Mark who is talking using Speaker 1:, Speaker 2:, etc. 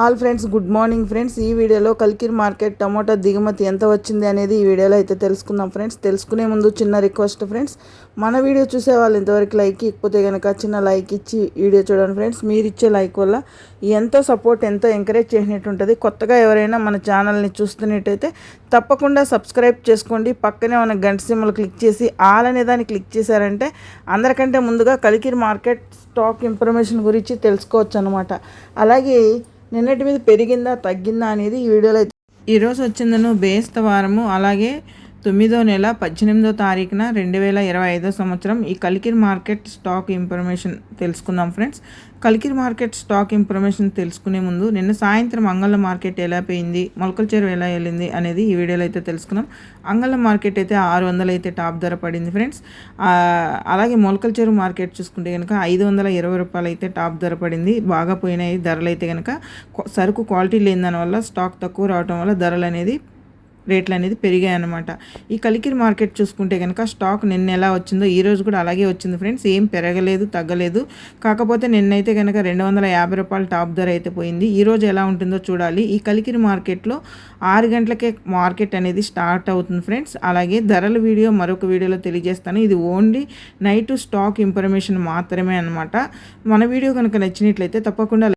Speaker 1: all friends good morning friends. ఈ వీడియోలో కల్కిర్ market tomato దిగుమతి ఎంత వచ్చింది అనేది ఈ వీడియోలో అయితే తెలుసుకుందాం ఫ్రెండ్స్. తెలుసుకునే ముందు చిన్న రిక్వెస్ట్ ఫ్రెండ్స్. మన వీడియో చూసే వాళ్ళు ఇంతవరకు లైక్ ఇకపోతే కనుక చిన్న లైక్ ఇచ్చి వీడియో చూడండి ఫ్రెండ్స్. మీరు ఇచ్చే లైక్ వల్ల ఎంతో సపోర్ట్ ఎంతో ఎంకరేజ్ చేసినట్టు ఉంటుంది. కొత్తగా ఎవరైనా మన ఛానల్ని చూస్తున్నట్టయితే తప్పకుండా సబ్స్క్రైబ్ చేసుకోండి. పక్కనే ఉన్న గంట సిమ్మలు క్లిక్ చేసి ఆల్ అనే దాన్ని క్లిక్ చేశారంటే అందరికంటే ముందుగా కలికిరి మార్కెట్ స్టాక్ ఇన్ఫర్మేషన్ గురించి తెలుసుకోవచ్చు అనమాట అలాగే నిన్నటి మీద పెరిగిందా తగ్గిందా అనేది ఈ వీడియోలో అయితే ఈరోజు వచ్చిందను బేస్త వారము అలాగే తొమ్మిదో నెల పద్దెనిమిదో తారీఖున రెండు వేల ఇరవై ఐదో సంవత్సరం ఈ కలికిరి మార్కెట్ స్టాక్ ఇన్ఫర్మేషన్ తెలుసుకుందాం friends. Kalikiri market stock information తెలుసుకునే ముందు నిన్న సాయంత్రం అంగళ్ళ మార్కెట్ ఎలా పోయింది మొలకల చెరువు ఎలా వెళ్ళింది అనేది ఈ వీడియోలో అయితే తెలుసుకుందాం. అంగళ్ళ మార్కెట్ అయితే ఆరు వందలు అయితే టాప్ ధర పడింది ఫ్రెండ్స్. అలాగే మొలకల చెరువు మార్కెట్ చూసుకుంటే కనుక ఐదు వందల ఇరవై రూపాయలు అయితే టాప్ ధర పడింది. బాగా పోయినాయి ధరలు అయితే కనుక సరుకు క్వాలిటీ లేని దానివల్ల స్టాక్ తక్కువ రావడం వల్ల ధరలు అనేది రేట్లు అనేది పెరిగాయి అనమాట ఈ కలికిరి మార్కెట్ చూసుకుంటే కనుక స్టాక్ నిన్న ఎలా వచ్చిందో ఈ రోజు కూడా అలాగే వచ్చింది ఫ్రెండ్స్. ఏం పెరగలేదు తగ్గలేదు. కాకపోతే నిన్నైతే కనుక రెండు వందల యాభై రూపాయలు టాప్ ధర అయితే పోయింది. ఈ రోజు ఎలా ఉంటుందో చూడాలి. ఈ కలికిరి మార్కెట్లో ఆరు గంటలకే మార్కెట్ అనేది స్టార్ట్ అవుతుంది ఫ్రెండ్స్. అలాగే ధరల వీడియో మరొక వీడియోలో తెలియజేస్తాను. ఇది ఓన్లీ నైట్ స్టాక్ ఇన్ఫర్మేషన్ మాత్రమే అనమాట మన వీడియో కనుక నచ్చినట్లయితే తప్పకుండా